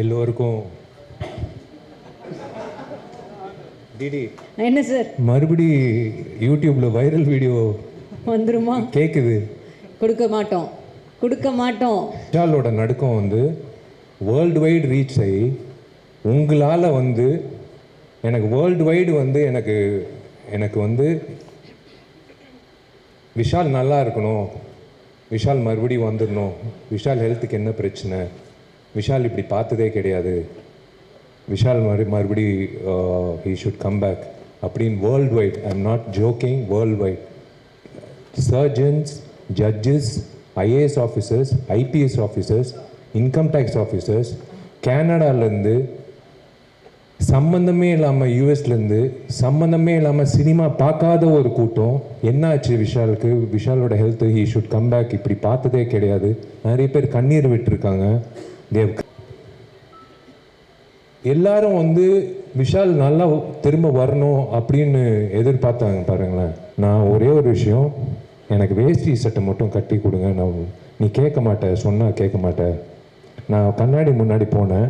எல்லோருக்கும் டிடி என்ன சார் மறுபடி யூடியூப்ல வைரல் வீடியோ வந்துருமா? கேட்குது கொடுக்க மாட்டோம். கொடுக்க மாட்டோம். விஷாலோட நடுக்கம் வந்து வேர்ல்டு வைடு ரீச் ஆகி உங்களால் வந்து எனக்கு வேர்ல்டு வைடு வந்து எனக்கு எனக்கு வந்து விஷால் நல்லா இருக்கணும். விஷால் மறுபடியும் வந்துடணும். விஷால் ஹெல்த்துக்கு என்ன பிரச்சனை? விஷால் இப்படி பார்த்ததே கிடையாது. விஷால் மறு மறுபடி ஹீ ஷுட் கம் பேக் அப்படின்னு world wide I am not joking world wide surgeons judges IAS officers IPS officers income tax officers கேனடாலேருந்து சம்மந்தமே இல்லாமல் யூஎஸ்லேருந்து சம்மந்தமே இல்லாமல் சினிமா பார்க்காத ஒரு கூட்டம் என்னாச்சு விஷாலுக்கு? விஷாலோட health he should come back இப்படி பார்த்ததே கிடையாது. நிறைய பேர் கண்ணீர் விட்டுருக்காங்க. தேவ். எல்லாரும் வந்து விஷால் நல்லா திரும்ப வரணும் அப்படின்னு எதிர்பார்த்தாங்க பாருங்களேன். நான் ஒரே ஒரு விஷயம் எனக்கு வேஷ்டி சட்டை மட்டும் கட்டி கொடுங்க. நான் நீ கேட்க மாட்ட சொன்னால் கேட்க மாட்டேன் நான் கண்ணாடி முன்னாடி போனேன்.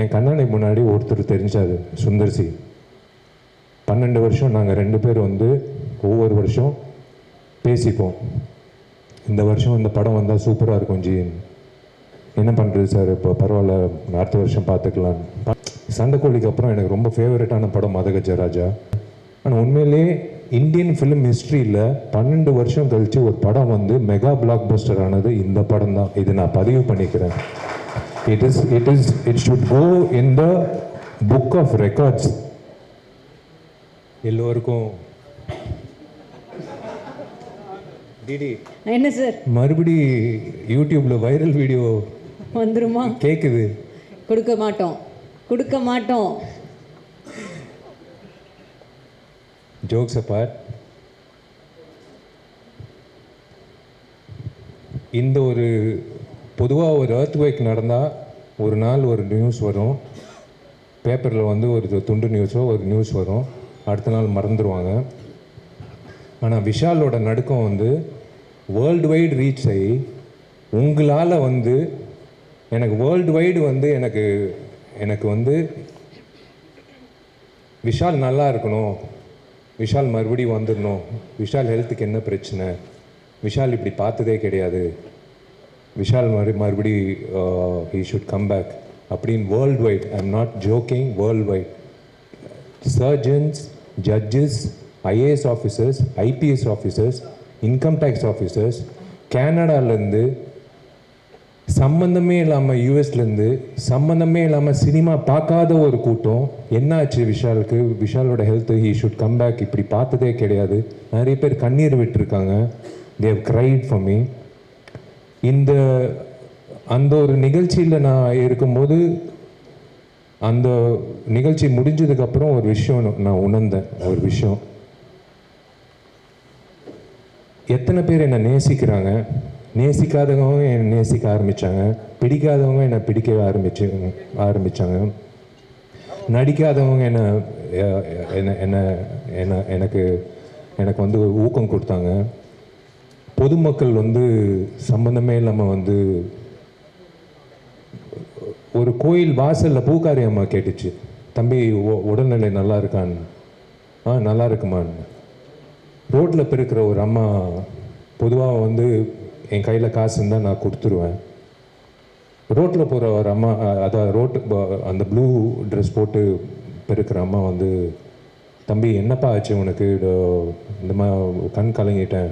என் கண்ணாடி முன்னாடி ஒருத்தர் தெரிஞ்சாது சுந்தர்சி. பன்னெண்டு வருஷம் நாங்கள் ரெண்டு பேர் வந்து ஒவ்வொரு வருஷம் பேசிப்போம். இந்த வருஷம் இந்த படம் வந்தால் சூப்பராக இருக்கும் ஜி என்ன பண்ணுறது சார்? இப்போ பரவாயில்ல அடுத்த வருஷம் பார்த்துக்கலாம் சண்டைக்கோழிக்கு அப்புறம் எனக்கு ரொம்ப ஃபேவரட்டான படம் மதகஜராஜா ஆனால் உண்மையிலேயே இந்தியன் ஃபிலிம் ஹிஸ்ட்ரியில் பன்னெண்டு வருஷம் கழித்து ஒரு படம் வந்து மெகா பிளாக் பஸ்டர் ஆனது இந்த படம் தான். இது நான் பதிவு பண்ணிக்கிறேன். It is it is it should go in the book of records எல்லோருக்கும். டிடி. என்ன சார்? மறுபடி யூடியூப்ல வைரல் வீடியோ வந்துருமா? கேட்குது கொடுக்க மாட்டோம். கொடுக்க மாட்டோம். ஜோக்ஸ் அப்பார்ட் இந்த ஒரு பொதுவாக ஒரு earthquake வேக் நடந்தால் ஒரு நாள் ஒரு நியூஸ் வரும். பேப்பரில் வந்து ஒரு துண்டு நியூஸோ ஒரு நியூஸ் வரும். அடுத்த நாள் மறந்துடுவாங்க ஆனால் விஷாலோட நடுக்கம் வந்து வேர்ல்டு வைடு ரீச் ஆகி உங்களால் வந்து எனக்கு வேர்ல்டு வைடு வந்து எனக்கு எனக்கு வந்து விஷால் நல்லா இருக்கணும். விஷால் மறுபடியும் வந்துடணும் விஷால் ஹெல்த்துக்கு என்ன பிரச்சனை? விஷால் இப்படி பார்த்ததே கிடையாது. விஷால் மறு மறுபடி ஹீ ஷுட் கம் பேக் அப்படின்னு world wide I am not joking world wide surgeons judges IAS officers IPS officers income tax officers கேனடாலேருந்து சம்மந்தமே இல்லாமல் யூஎஸ்லேருந்து சம்மந்தமே இல்லாமல் சினிமா பார்க்காத ஒரு கூட்டம் என்னாச்சு விஷாலுக்கு? விஷாலோட health he should come back இப்படி பார்த்ததே கிடையாது. நிறைய பேர் கண்ணீர் விட்டுருக்காங்க. தேவ் கிரைட் ஃபார் மீ இந்த அந்த ஒரு நிகழ்ச்சியில் நான் இருக்கும்போது அந்த நிகழ்ச்சி முடிஞ்சதுக்கப்புறம் ஒரு விஷயம் நான் உணர்ந்தேன். ஒரு விஷயம். எத்தனை பேர் என்னை நேசிக்கிறாங்க? நேசிக்காதவங்க என்னை நேசிக்க ஆரம்பித்தாங்க பிடிக்காதவங்க என்னை பிடிக்க ஆரம்பிச்சு ஆரம்பித்தாங்க நடிக்காதவங்க என்னை என்ன என்ன என்ன எனக்கு எனக்கு வந்து ஊக்கம் கொடுத்தாங்க. பொதுமக்கள் வந்து சம்பந்தமே இல்லாமல் வந்து ஒரு கோயில் வாசலில் பூக்காரி அம்மா கேட்டுச்சு. தம்பி உடல்நிலை நல்லா இருக்கான்னு ஆ நல்லா இருக்குமான்னு. ரோட்டில் பிறக்கிற ஒரு அம்மா பொதுவாக வந்து என் கையில் காசு இருந்தால் நான் கொடுத்துருவேன். ரோட்டில் போகிற ஒரு அம்மா அதான் ரோட்டு ப- அந்த ப்ளூ ட்ரெஸ் போட்டு பெருக்கிற அம்மா வந்து தம்பி என்னப்பா ஆச்சு உனக்கு? இந்த மாதிரி கண் கலங்கிட்டேன்.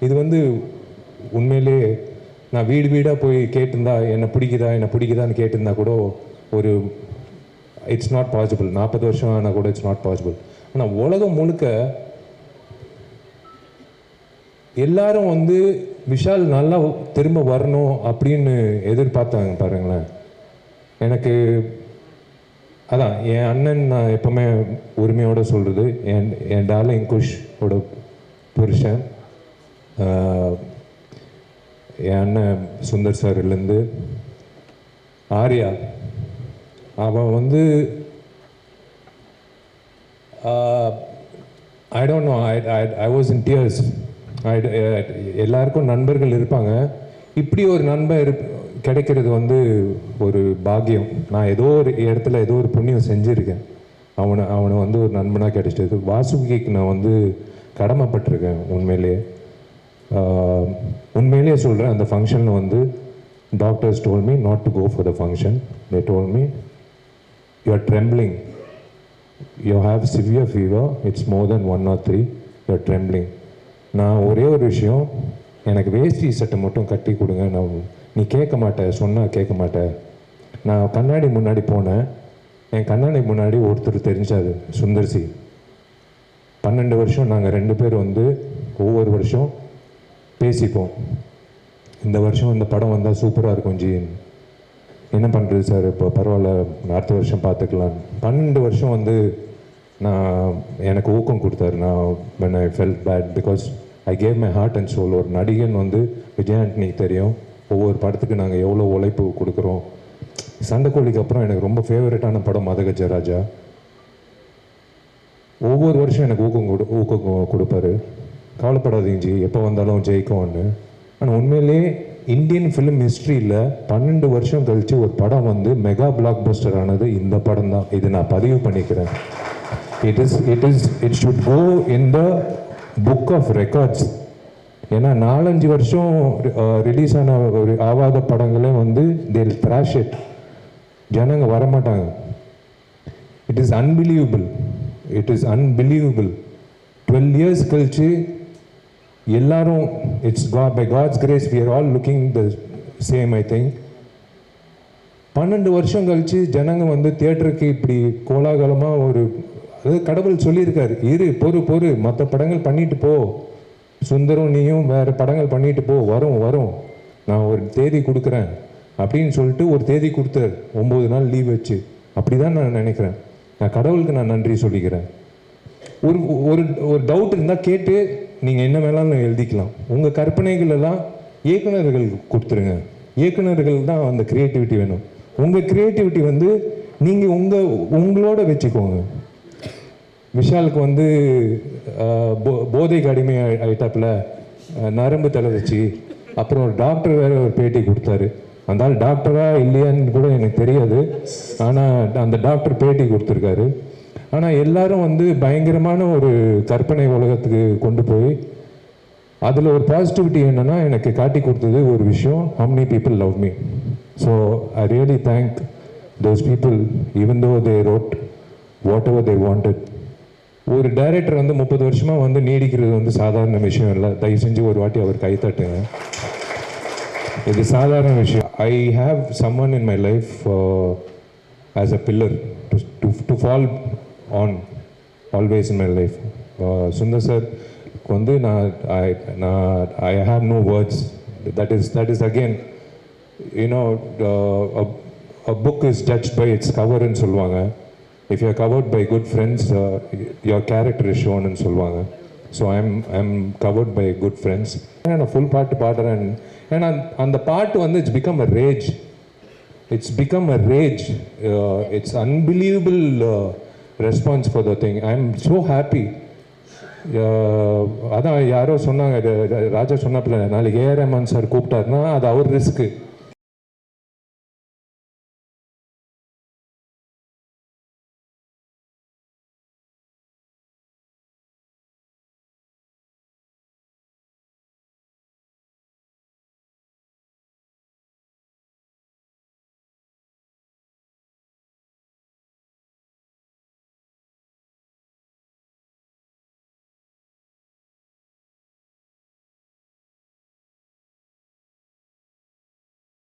இது வந்து உண்மையிலே நான் வீடு வீடாக போய் கேட்டிருந்தா என்னை பிடிக்குதா? என்னை பிடிக்குதான்னு கேட்டிருந்தா கூட ஒரு இட்ஸ் நாட் பாசிபிள் நாற்பது வருஷம் ஆனால் கூட இட்ஸ் நாட் பாசிபிள் ஆனால் உலகம் முழுக்க எல்லாரும் வந்து விஷால் நல்லா திரும்ப வரணும் அப்படின்னு எதிர்பார்த்தாங்க பாருங்களேன். எனக்கு அதான் என் அண்ணன் நான் எப்பவுமே உரிமையோட சொல்கிறது என் என் டார்லிங் குஷோட புருஷன் என் அண்ணன் சுந்தர் சார்லேருந்து ஆர்யா. அவன் வந்து I don't know I I I was in tears எல்லாருக்கும் நண்பர்கள் இருப்பாங்க. இப்படி ஒரு நண்பன் இரு கிடைக்கிறது வந்து ஒரு பாக்கியம். நான் ஏதோ ஒரு இடத்துல ஏதோ ஒரு புண்ணியம் செஞ்சுருக்கேன். அவனை அவனை வந்து ஒரு நண்பனாக கிடைச்சது வாசுகிக்கு நான் வந்து கடமைப்பட்டிருக்கேன் உண்மையிலேயே. உண்மையிலேயே சொல்கிறேன் அந்த ஃபங்க்ஷனில் வந்து doctors told me not to go for the function they told me you are trembling you have severe fever it's more then one or three you are trembling நான் ஒரே ஒரு விஷயம் எனக்கு வேஷ்டி சட்டை மட்டும் கட்டி கொடுங்க. நான் நீ கேட்க மாட்ட சொன்னால் கேட்க மாட்டேன் நான் கண்ணாடி முன்னாடி போனேன். என் கண்ணாடி முன்னாடி ஒருத்தர் தெரிஞ்சாது சுந்தர்சி. பன்னெண்டு வருஷம் நாங்கள் ரெண்டு பேர் வந்து ஒவ்வொரு வருஷம் பேசிப்போம். இந்த வருஷம் இந்த படம் வந்தால் சூப்பராக இருக்கும் ஜி. என்ன பண்ணுறது சார்? இப்போ பரவாயில்ல அடுத்த வருஷம் பார்த்துக்கலாம் பன்னெண்டு வருஷம் வந்து நான் எனக்கு ஊக்கம் கொடுத்தாரு. நான் when I felt bad because I gave my heart and soul ஒரு நடிகன் வந்து விஜயாண்டனிக்கு தெரியும். ஒவ்வொரு படத்துக்கு நாங்கள் எவ்வளோ உழைப்பு கொடுக்குறோம். சண்டைக்கோழிக்கு அப்புறம் எனக்கு ரொம்ப ஃபேவரட்டான படம் மதகஜ ராஜா ஒவ்வொரு வருஷம் எனக்கு ஊக்கம் கொடு ஊக்கம் கொடுப்பாரு. கவலைப்படாதீங்க ஜி எப்போ வந்தாலும் ஜெயிக்கும்னு. ஆனால் உண்மையிலேயே இந்தியன் ஃபிலிம் ஹிஸ்ட்ரியில் பன்னெண்டு வருஷம் கழித்து ஒரு படம் வந்து மெகா பிளாக் பஸ்டர் ஆனது இந்த படம் தான் இது நான் பதிவு பண்ணிக்கிறேன். It is it is it should go in the book of records ஏன்னா நாலஞ்சு வருஷம் ரிலீஸ் ஆன ஒரு ஆவாத படங்களே வந்து தேல் த்ராஷ் இட் ஜனங்க வரமாட்டாங்க. It is unbelievable it is unbelievable twelve years கழிச்சு எல்லாரும் இட்ஸ் கா by God's grace we all looking the same I think பன்னெண்டு வருஷம் கழிச்சு ஜனங்க வந்து தியேட்டருக்கு இப்படி கோலாகலமாக ஒரு கடவுள் சொல்லியிருக்காரு இரு பொறு பொறு மற்ற படங்கள் பண்ணிட்டு போ. சுந்தரம் நீயும் வேறு படங்கள் பண்ணிட்டு போ வரும் வரும். நான் ஒரு தேதி கொடுக்குறேன் அப்படின்னு சொல்லிட்டு ஒரு தேதி கொடுத்தார். ஒம்பது நாள் லீவ் வச்சு. அப்படி தான் நான் நினைக்கிறேன். நான் கடவுளுக்கு நான் நன்றி சொல்லிக்கிறேன். ஒரு ஒரு ஒரு டவுட் இருந்தால் கேட்டு நீங்கள் என்ன வேணாலும் எழுதிக்கலாம். உங்கள் கற்பனைகளெல்லாம் இயக்குனர்கள் கொடுத்துருங்க. இயக்குனர்கள் தான் அந்த க்ரியேட்டிவிட்டி வேணும். உங்கள் க்ரியேட்டிவிட்டி வந்து நீங்கள் உங்கள் உங்களோட வச்சுக்கோங்க. விஷாலுக்கு வந்து போ- போதைக்கு அடிமை ஆயி- ஆயிட்டாப்புல. ஆஹ், நரம்பு தளர்ச்சி அப்புறம் ஒரு டாக்டர் வேற ஒரு பேட்டி கொடுத்தாரு. அந்த ஆள் டாக்டரா இல்லையான்னு கூட எனக்கு தெரியாது. ஆனால் அந்த டாக்டர் பேட்டி கொடுத்துருக்காரு. ஆனால் எல்லாரும் வந்து பயங்கரமான ஒரு கற்பனை உலகத்துக்கு கொண்டு போய் அதில் ஒரு பாசிட்டிவிட்டி என்னென்னா எனக்கு காட்டி கொடுத்தது ஒரு விஷயம். How many people love me so I really thank those people even though they wrote whatever they wanted ஒரு டைரக்டர் வந்து முப்பது வருஷமாக வந்து நீடிக்கிறது வந்து சாதாரண விஷயம் இல்லை. தயவு செஞ்சு ஒரு வாட்டி அவர் கைத்தட்டுங்க இது சாதாரண விஷயம். I have someone in my life as a pillar to to fall on always in my life Sundar sir வந்து நான் ஐ நான் I have no words that is that is again you know a book is judged by its cover சொல்லுவாங்க. If you are by good friends friends character your ஷோன்னு சொல்லுவாங்க so I சொல்லுவாங்க so I'm I'm covered by good friends நான் full பாட்டு பாடுறேன். ஏன்னா அந்த பாட்டு வந்து it's become a rage it's become a rage it's unbelievable response for the thing I am so happy அதான் யாரோ சொன்னாங்க ராஜா சொன்னப்பில் நாளைக்கு ஏஆர் ரஹ்மான் சார் கூப்பிட்டாருன்னா அது அவர் ரிஸ்க்கு